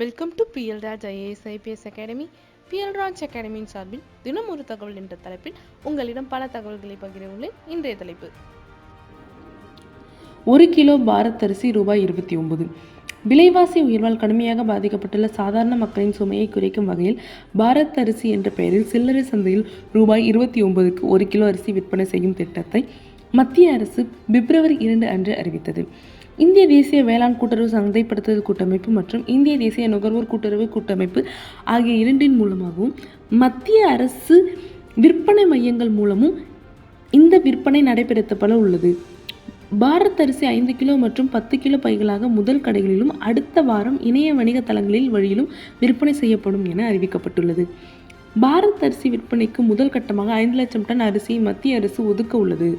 Welcome to PL Raj IAS IPS academy PL Raj அகாடமியின் சார்பில் தினம் ஒரு தகவல் என்ற தலைப்பில் உங்களிடம் பல தகவல்களை பகிர உள்ளேன் இன்றைய தலைப்பு. ஒரு கிலோ பாரத் அரிசி ரூபாய் இருபத்தி ஒன்பது. விலைவாசி உயர்வால் கடுமையாக பாதிக்கப்பட்டுள்ள சாதாரண மக்களின் சுமையை குறைக்கும் வகையில் பாரத் அரிசி என்ற பெயரில் சில்லறை சந்தையில் ரூபாய் இருபத்தி ஒன்பதுக்கு ஒரு கிலோ அரிசி விற்பனை செய்யும் திட்டத்தை மத்திய அரசு பிப்ரவரி இரண்டு அன்று அறிவித்தது. இந்திய தேசிய வேளாண் கூட்டுறவு சந்தைப்படுத்துதல் கூட்டமைப்பு மற்றும் இந்திய தேசிய நுகர்வோர் கூட்டுறவு கூட்டமைப்பு ஆகிய இரண்டின் மூலமாகவும் மத்திய அரசு விற்பனை மையங்கள் மூலமும் இந்த விற்பனை நடைபெறுத்தப்பட உள்ளது. பாரத் அரிசி ஐந்து கிலோ மற்றும் பத்து கிலோ பைகளாக முதல் கடைகளிலும் அடுத்த வாரம் இணைய வணிக தளங்களில் வழியிலும் விற்பனை செய்யப்படும் என அறிவிக்கப்பட்டுள்ளது. பாரத் அரிசி விற்பனைக்கு முதல் கட்டமாக ஐந்து லட்சம் டன் அரிசியை மத்திய அரசு ஒதுக்க உள்ளது.